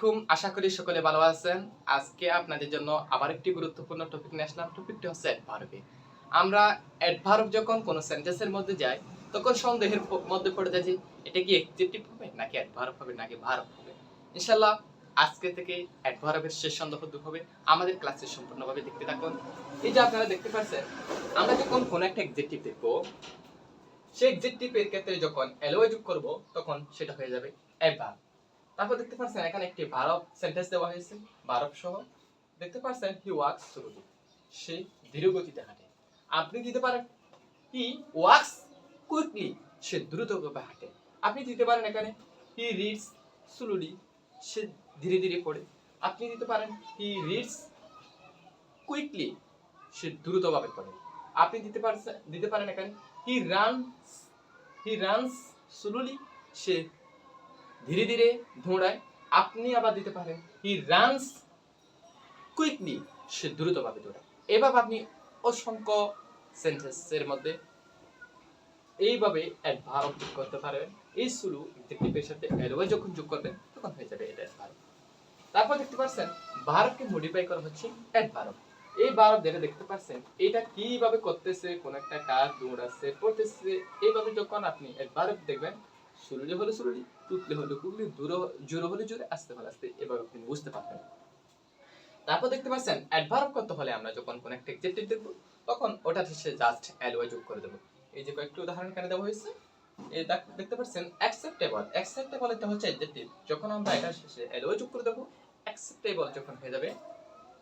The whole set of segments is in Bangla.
খুব আশা করি সকলে ভালো আছেন। আজকে আপনাদের জন্য আবার একটি গুরুত্বপূর্ণ টপিক নিয়ে আসলাম। টপিকটি হচ্ছে অ্যাডভার্বে আমরা অ্যাডভার্ব যখন কোনো সেন্টেন্সের মধ্যে যাই, তখন সন্দেহের মধ্যে পড়ে যায় যে, এটা কি এক্সেপ্টিভ হবে নাকি অ্যাডভার্ব হবে নাকি ভার্ব হবে? ইনশাল্লাহ আজকে থেকে অ্যাডভার্বের শেষ সন্দেহ দূর হবে। আমাদের ক্লাসে সম্পূর্ণভাবে দেখতে থাকুন। এই যে আপনারা দেখতে পাচ্ছেন, আমরা যখন কোনো একটা এক্সেপ্টিভ দেখব, সেই এক্সেপ্টিভের ক্ষেত্রে যখন এলোয়ে যোগ করব, তখন সেটা হয়ে যাবে অ্যাডভার্ব তারপর দেখতে পাচ্ছেন এখানে একটি ভারব সেন্টেন্স দেওয়া হয়েছে ভারব সহ। দেখতে পাচ্ছেন হি ওয়াক্স স্লোলি সে ধীর গতিতে হাঁটে। আপনি দিতে পারেন হি ওয়াক্স কুইকলি সে দ্রুতভাবে হাঁটে। আপনি দিতে পারেন এখানে হি রিডস স্লোলি সে ধীরে ধীরে পড়ে। আপনি দিতে পারেন হি রিডস কুইকলি সে দ্রুতভাবে পড়ে। আপনি দিতে পারছেন দিতে পারেন এখানে he runs he runs slowly সে ধীরে ধীরে ধোঁড়ায় আপনি আবার দিতে পারেন। হি রানস কুইকলি সে দ্রুতভাবে দৌড়ায়। এভাবে আপনি অসংখ্য সেন্টেন্সের মধ্যে এইভাবে অ্যাডভার্ব যোগ করতে পারবেন এই শুরু এক্সেপ্টিভের সাথে অ্যাডভার্ব যখন যোগ করবেন, তখন হয়ে যাবে এটা অ্যাডভার্ব তারপর দেখতে পাচ্ছেন ভার্বকে মডিফাই করা হচ্ছে অ্যাডভার্ব এই ভার্ব যেটা দেখতে পাচ্ছেন এটা কীভাবে করতেছে, কোন একটা কাজ, দৌড়াচ্ছে, পড়তেছে, এইভাবে যখন আপনি অ্যাডভার্ব দেখবেন সুরুলি হলে সুরুলি টুকলি হলে কুকলি দূর জোরে হলে জোরে, আসতে হলে আসতে এভাবে আপনি বুঝতে পারবেন। তারপর দেখতে পাচ্ছেন অ্যাডভার্ব করতে হলে আমরা যখন কোন একটা এক্সেপ্টিভ দেখব তখন ওটা শেষে জাস্ট অ্যালোয় যোগ করে দেবো। এই যে কয়েকটি উদাহরণ এখানে দেওয়া হয়েছে, এই দেখতে পাচ্ছেন অ্যাকসেপ্টেবল অ্যাকসেপ্টেবল এটা হচ্ছে অ্যাডজেক্টিভ যখন আমরা এটা শেষে অ্যালোয় যোগ করে দেবো অ্যাকসেপ্টেবল যখন হয়ে যাবে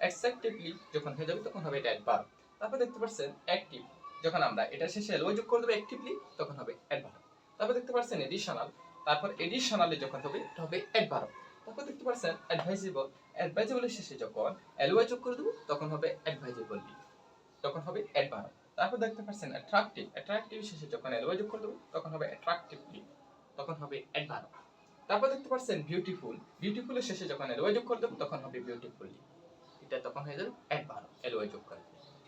অ্যাকসেপ্টেবলি যখন হয়ে যাবে, তখন হবে এটা অ্যাডভার্ব তারপর দেখতে পাচ্ছেন অ্যাক্টিভ যখন আমরা এটা শেষে অ্যালোয় যোগ করে দেবো অ্যাক্টিভলি তখন হবে অ্যাডভার্ব তারপর দেখতে পাচ্ছেন এডিশনাল তারপর এডিশনালি যখন হবে, এটা হবে অ্যাডভার্ব তারপর দেখতে পাচ্ছেন অ্যাডভাইজেবল অ্যাডভাইজেবলের শেষে যখন অ্যালোয় যোগ করে দেবো, তখন হবে অ্যাডভাইজেবলি তখন হবে অ্যাডভার্ব তারপর দেখতে পাচ্ছেন অ্যাট্রাকটিভ অ্যাট্রাকটিভ শেষে যখন অ্যালোয় যোগ করে দেবো, তখন হবে অ্যাট্রাকটিভলি তখন হবে অ্যাডভার্ব তারপর দেখতে পাচ্ছেন বিউটিফুল বিউটিফুলের শেষে যখন এলোয় যোগ করে দেবো, তখন হবে বিউটিফুলি এটা তখন হয়ে যাবে অ্যাডভার্ব এলোয় যোগ করে।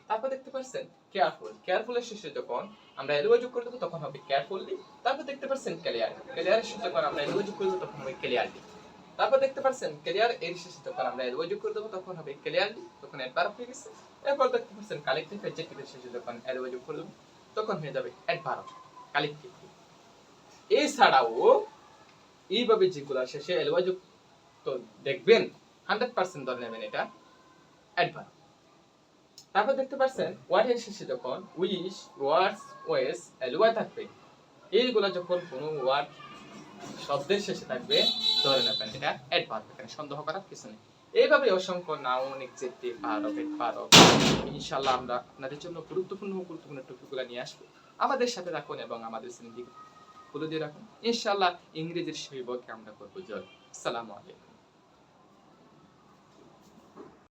তারপর দেখতে পাচ্ছেন কেয়ারফুল কেয়ারফুলের শেষে যখন আমরা এলোয় যোগ করে দেবো, তখন হবে কেয়ারফুললি তারপর দেখতে পাচ্ছেন ক্লিয়ার ক্লিয়ারের শেষে যখন আমরা এলোয় যোগ করে দেবো, তখন হবে ক্লিয়ারলি তারপর দেখতে পাচ্ছেন ক্লিয়ার এর শেষে যখন আমরা এলোয় যোগ করে দেবো, তখন হবে ক্লিয়ারলি তখন অ্যাডভার্ব হয়ে গেছে। এরপর দেখতে পাচ্ছেন কালেক্টিভ অ্যাডজেক্টিভের শেষে যখন এলোয় যোগ করে দেবো তখন হয়ে যাবে অ্যাডভার্ব কালেক্টিভ এছাড়াও, এইভাবে যেগুলো শেষে এলোয় যোগ তো দেখবেন হান্ড্রেড পার্সেন্ট ধরে নেবেন এটা অ্যাডভার্ব তারপর দেখতে পাচ্ছেন ওয়ার্ড এর শেষে যখন উইশ ওয়ার্ডস ওয়েস এলোয়া থাকবে, এইগুলো যখন কোনো ওয়ার্ড শব্দের শেষে থাকবে, ধরে নেবেন এটা অ্যাডভার্ব এখানে সন্দেহ করার কিছু নেই। এইভাবে অসংখ্য নাউন এক্সেপ্টিভ ভারব ভারব ইনশাআল্লাহ আমরা আপনাদের জন্য গুরুত্বপূর্ণ গুরুত্বপূর্ণ টপিকগুলো নিয়ে আসব। আমাদের সাথে রাখুন এবং আমাদের চ্যানেলটি খুলে দিয়ে রাখুন। ইনশাআল্লাহ ইংরেজির সেই বইকে আমরা করব জয়। আসসালামু আলাইকুম।